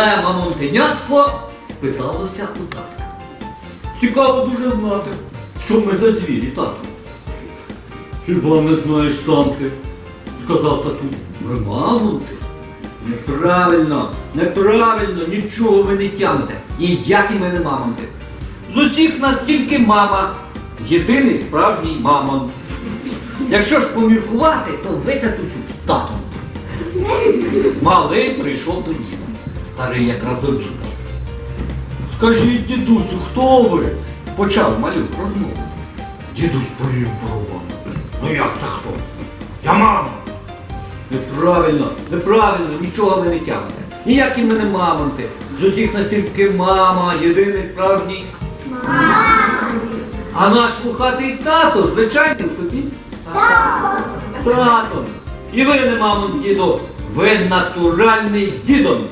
Мале мамонтенятко спиталося у тата. Цікаво дуже знати, що ми за звірі, тату. Хіба не знаєш сам ти? сказав татусь. Ми мамонти. Неправильно, неправильно, нічого ви не тямите. Ніякі ми не мамонти. З усіх нас тільки мама. Єдиний справжній мамонт. Якщо ж поміркувати, то ви татусю з татом. Малий прийшов до діда. Старий якраз обідав. Скажіть, дідусю, хто ви? Почав малюк розмову. Дідусь повів бровами. Ну як це хто? Я мама. Неправильно, неправильно, нічого ви не тягнете. Ніякі ми не мамонти. З усіх нас тільки мама, єдиний справжній. А наш вухатий тато, звичайний собі. Тато. І ви не мамонт, діду, ви натуральний дідом.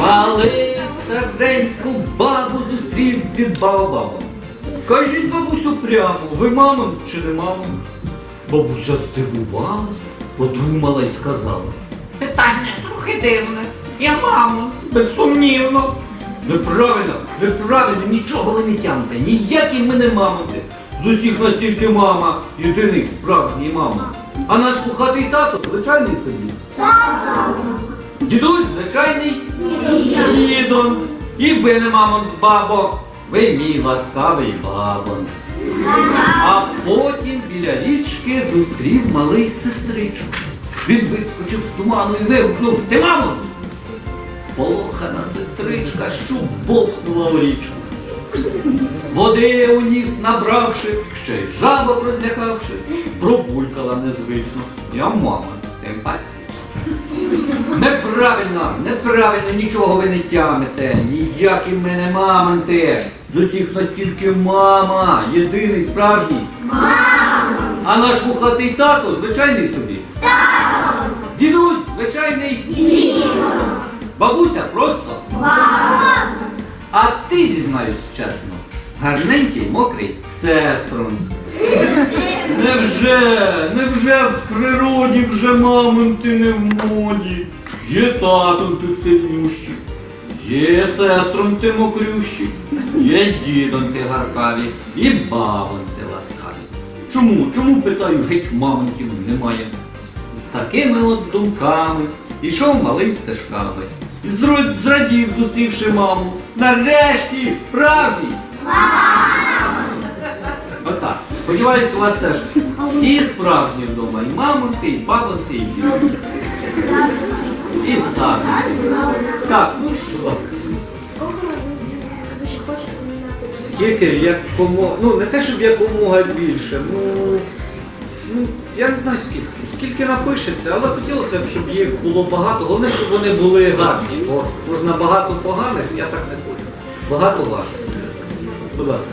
Малий стареньку бабу зустрів під баобабом. Кажіть, бабусю, прямо, ви мамонт чи не мамонт? Бабуся здивувалася, подумала і сказала. Питання трохи дивне. Я мамо. Безсумнівно. Неправильно, неправильно, нічого ви не тягнете. Ніякі ми не мамонти. З усіх нас тільки мама, єдиний справжній мама. А наш кухатий тато звичайний собі. Дідусь звичайний дідон. І ви не мамонт, бабо. Ви мій ласкавий бабон. А потім біля річки зустрів малий сестричку. Він вискочив з туману і вигукнув Ти мамо! Сполохана сестричка шубовснула у річку. Води у ніс набравши, ще й жабок розлякавши, пробулькала незвично. Я мама, тим. Неправильно, неправильно, нічого ви не тямите. Ніякі ми не мамонти. З усіх нас тільки мама, єдиний справжній. Мама! А наш вухатий тато звичайний собі. Тато! Дідусь, звичайний дідусь. Бабуся просто. Мама! А ти зізнаюсь чесно, гарненький мокрий сестрон. Невже, невже в природі вже мамонти не в моді? Є татом ти сильнющий, є сестром ти мокрющий, є дідом ти гаркаві, і бабом ти ласкаві. Чому? Чому питаю, геть мамонтів немає? З такими от думками ішов малим стежками. І зрадів, зустрівши маму. Нарешті справжній Отак. Сподіваюсь, у вас теж всі справжні вдома. І мамонти, і папонти, і діти. І так. Так, ну що? Скільки якомога, ну не те, щоб якомога більше, ну, ну я не знаю скільки. Скільки напишеться, але хотілося б, щоб їх було багато. Головне, щоб вони були гарні. Бо можна багато поганих, я так не хочу. Багато гарних. Будь ласка.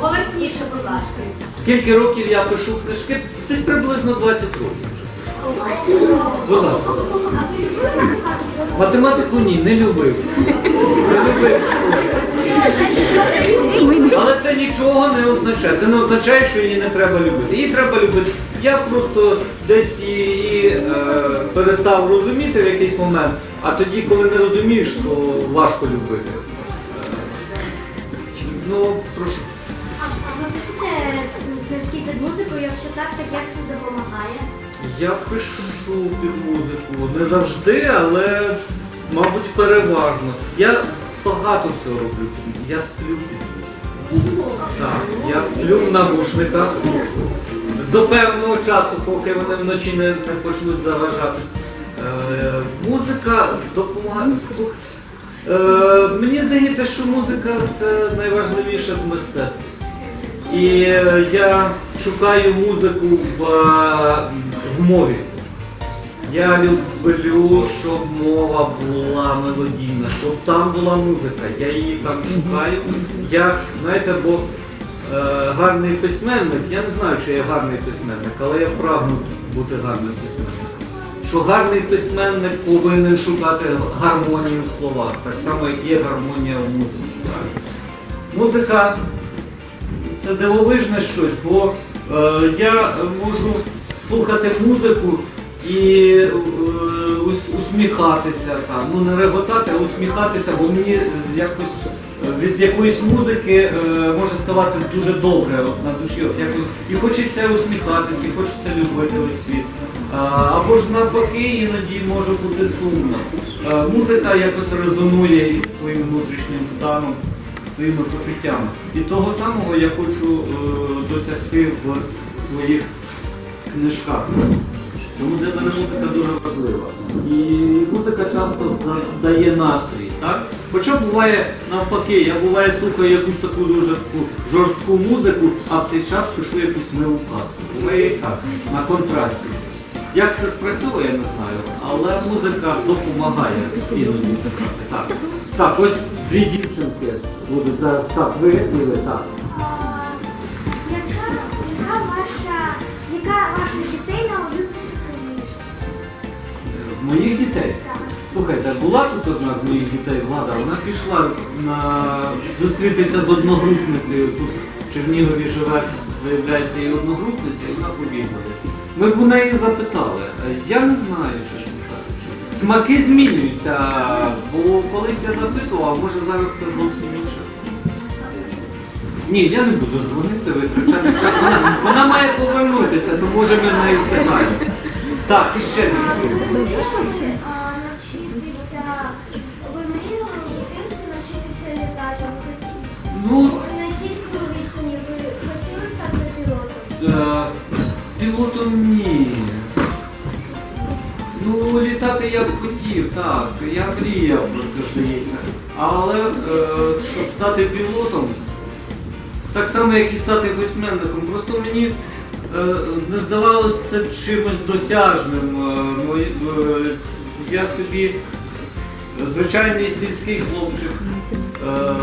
Голосніше, будь ласка. Скільки років я пишу книжки? Десь приблизно 20 років. Будь ласка. Математику ні, не любив. Не любив. Але це нічого не означає. Це не означає, що її не треба любити. Її треба любити. Я просто десь її е, перестав розуміти в якийсь момент, а тоді, коли не розумієш, то важко любити. Е, Ну, прошу. Книжки під музику, якщо так, так як це допомагає? Я пишу під музику не завжди, але, мабуть, переважно. Я багато всього роблю. Я сплю під музику. Так, я сплю в навушниках до певного часу, поки вони вночі не, не почнуть заважати. Е, музика допомагає. Е, мені здається, що музика це найважливіше з мистецтва. І е, я шукаю музику в, е, в мові. Я люблю, щоб мова була мелодійна, щоб там була музика. Я її там шукаю. Як, знаєте, бо е, гарний письменник, я не знаю, чи я гарний письменник, але я прагну бути гарним письменником. Що гарний письменник повинен шукати гармонію в словах, так само, як є гармонія в музиці. Музика це дивовижне щось, бо е, я можу слухати музику і е, усміхатися там. Ну не реготати, а усміхатися, бо мені е, якось е, від якоїсь музики е, може ставати дуже добре от, на душі. От, якось, і хочеться усміхатися, і хочеться любити весь світ. Або ж навпаки, іноді може бути сумно. Е, музика якось резонує із своїм внутрішнім станом, своїми почуттями. І того самого я хочу е, досягти в своїх книжках. Тому для мене музика дуже важлива. І музика часто дає настрій. Так? Хоча буває навпаки, я буває слухаю якусь таку дуже жорстку музику, а в цей час пишу якусь милу казку. Буває і так, на контрасті. Як це спрацьовує, я не знаю, але музика допомагає іноді писати. Так, так ось дві дівчинки будуть зараз. Так, ви так. Яка, яка ваша, яка ваша дітей найулюбленіша книжка? Моїх дітей. Слухайте, була тут одна з моїх дітей, Влада, вона пішла на зустрітися з одногрупницею. Тут в Чернігові живе, виявляється, її одногрупниця, і вона побігла десь. Ми б у неї запитали. Я не знаю, кажучи. Смаки змінюються, бо колись я запитував, а може зараз це зовсім інше. Ні, я не буду дзвонити, витрачати час. Вона, має повернутися, то може ми в неї спитаємо. Так, і ще дві. навчитися, ви мріяли в дитинстві навчитися літати? Ви хотіли- Ну, Не тільки у вісні, ви хотіли стати пілотом? Е, Пілотом ні. Ну, я б хотів, так. Я мріяв про це, здається. Але е, щоб стати пілотом, так само, як і стати письменником, просто мені е, не здавалось це чимось досяжним. Е, е, я собі звичайний сільський хлопчик. Е,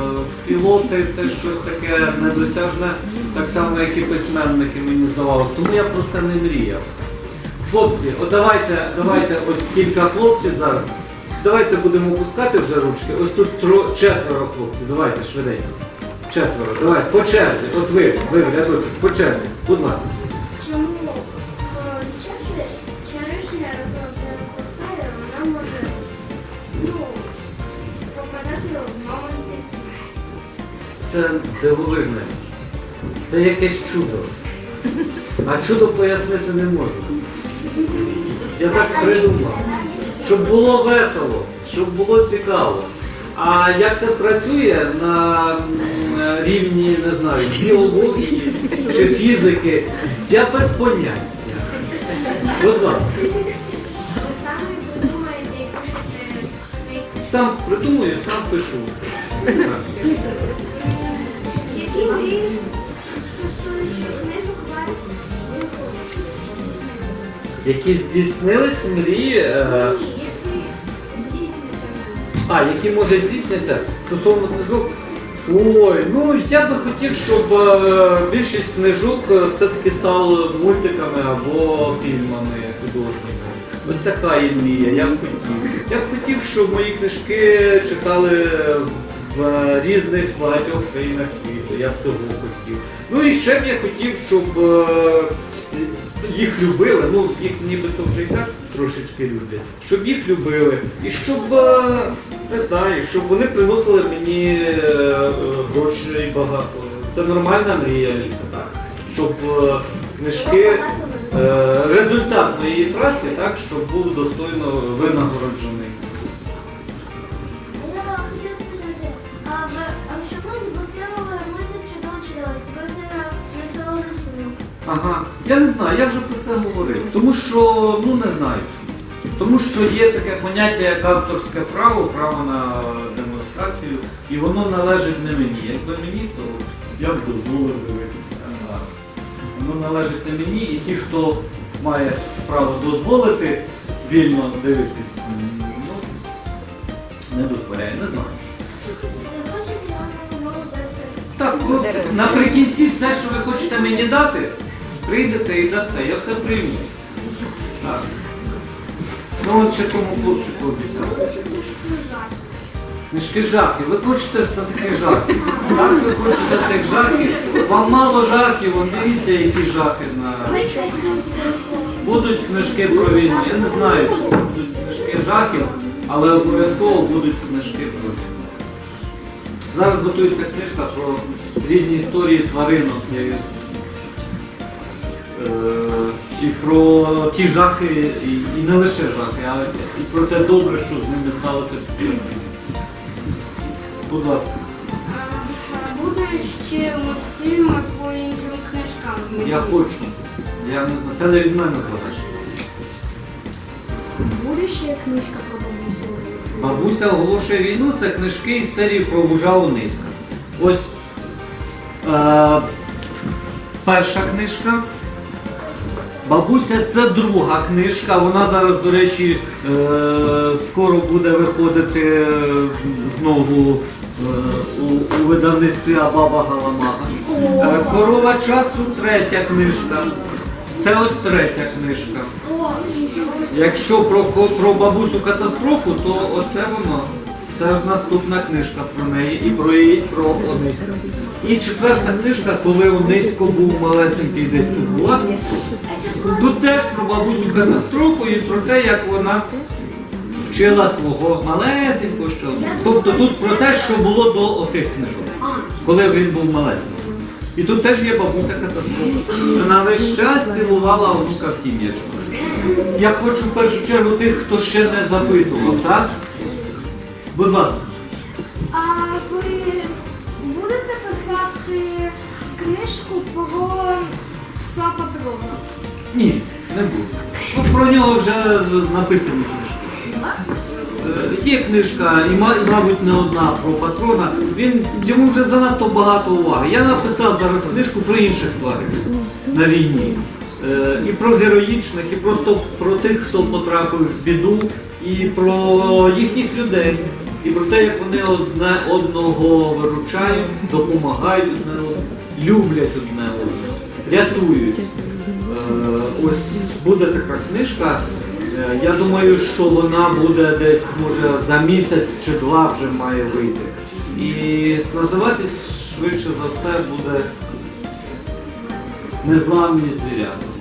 Пілоти це щось таке недосяжне, так само, як і письменники, мені здавалося. Тому я про це не мріяв. Хлопці, от давайте, давайте ось кілька хлопців зараз. Давайте будемо опускати вже ручки. Ось тут тро, четверо хлопців. Давайте швиденько. Четверо. Давай, по черзі. От ви, ви рядочок, по черзі. Будь ласка. Чому через черешня розпускає, вона може ну, попадати в? Це дивовижна річ. Це якесь чудо. А чудо пояснити не можу. Я так придумав. Щоб було весело, щоб було цікаво. А як це працює на рівні, не знаю, біології чи фізики, я без поняття. Будь ласка. Сам придумую, сам пишу. Які Які здійснились мрії. е. А, які може здійсняться стосовно книжок. Ой, ну я би хотів, щоб е, більшість книжок е, все-таки стали мультиками або фільмами художніми. Ось така є мрія, я б хотів. Я б хотів, щоб мої книжки читали в різних багатьох країнах світу. Я б цього хотів. Ну і ще б я хотів, щоб е, їх любили, ну їх нібито вже і так трошечки люблять, щоб їх любили. І щоб, е, не знаю, щоб вони приносили мені е, грошей багато. Це нормальна мрія, так. Щоб е, книжки, результат моєї праці, так, щоб був достойно винагороджений. Ага, я не знаю, я вже про це говорив. Тому що, ну не знаю. Тому що є таке поняття як авторське право, право на демонстрацію, і воно належить не мені. Якби мені, то я б дозволив дивитися. А Воно належить не мені, і ті, хто має право дозволити вільно дивитись, ну, не дозволяє, не знаю. Так, ви наприкінці все, що ви хочете мені дати, прийдете і дасте, я все прийму. Так. Ну от ще тому хлопчику обіцяв. Книжки жахів. Ви хочете таких жахів? Так, ви хочете цих жахів? Вам мало жахів, вон дивіться, які жахи на. Будуть книжки про. Я не знаю, чи будуть книжки жахів, але обов'язково будуть книжки про. Зараз готується книжка про різні історії тваринок. е, І про ті жахи, і, не лише жахи, а і про те добре, що з ними сталося. Будь ласка. Буде ще мультфільми по іншим книжкам. Я хочу. Я не знаю. Це не від мене залежить. Буде ще книжка про бабусю. Бабуся оголошує війну це книжки із серії про вужа Ониська. Ось е, перша книжка. Бабуся це друга книжка. Вона зараз, до речі, е, скоро буде виходити е, знову е, у, у видавництві Абаба Галамага. Е, Корова часу третя книжка. Це ось третя книжка. Якщо про, про бабусю катастрофу, то оце воно. Це наступна книжка про неї і про її про Ониська. І четверта книжка, коли Онисько був малесенький десь тут була. Тут теж про бабусю катастрофу і про те, як вона вчила свого малесенького що. Тобто тут про те, що було до отих книжок, коли він був малесенький. І тут теж є бабуся катастрофа. Вона весь час цілувала онука в тім'ячку. Я хочу в першу чергу тих, хто ще не запитував, так? Будь ласка. А ви будете писати книжку про пса патрона? Ні, не буду. Ну, про нього вже написані книжки. Е, Є книжка, і, ма- і, мабуть, не одна про патрона. Він, йому вже занадто багато уваги. Я написав зараз книжку про інших тварин на війні. Е, І про героїчних, і просто про тих, хто потрапив в біду, і про їхніх людей, і про те, як вони одне одного виручають, допомагають одне одному, люблять одне одного, рятують. Е, Ось буде така книжка. Е, Я думаю, що вона буде десь, може, за місяць чи два вже має вийти. І називатись швидше за все буде незламні звірята.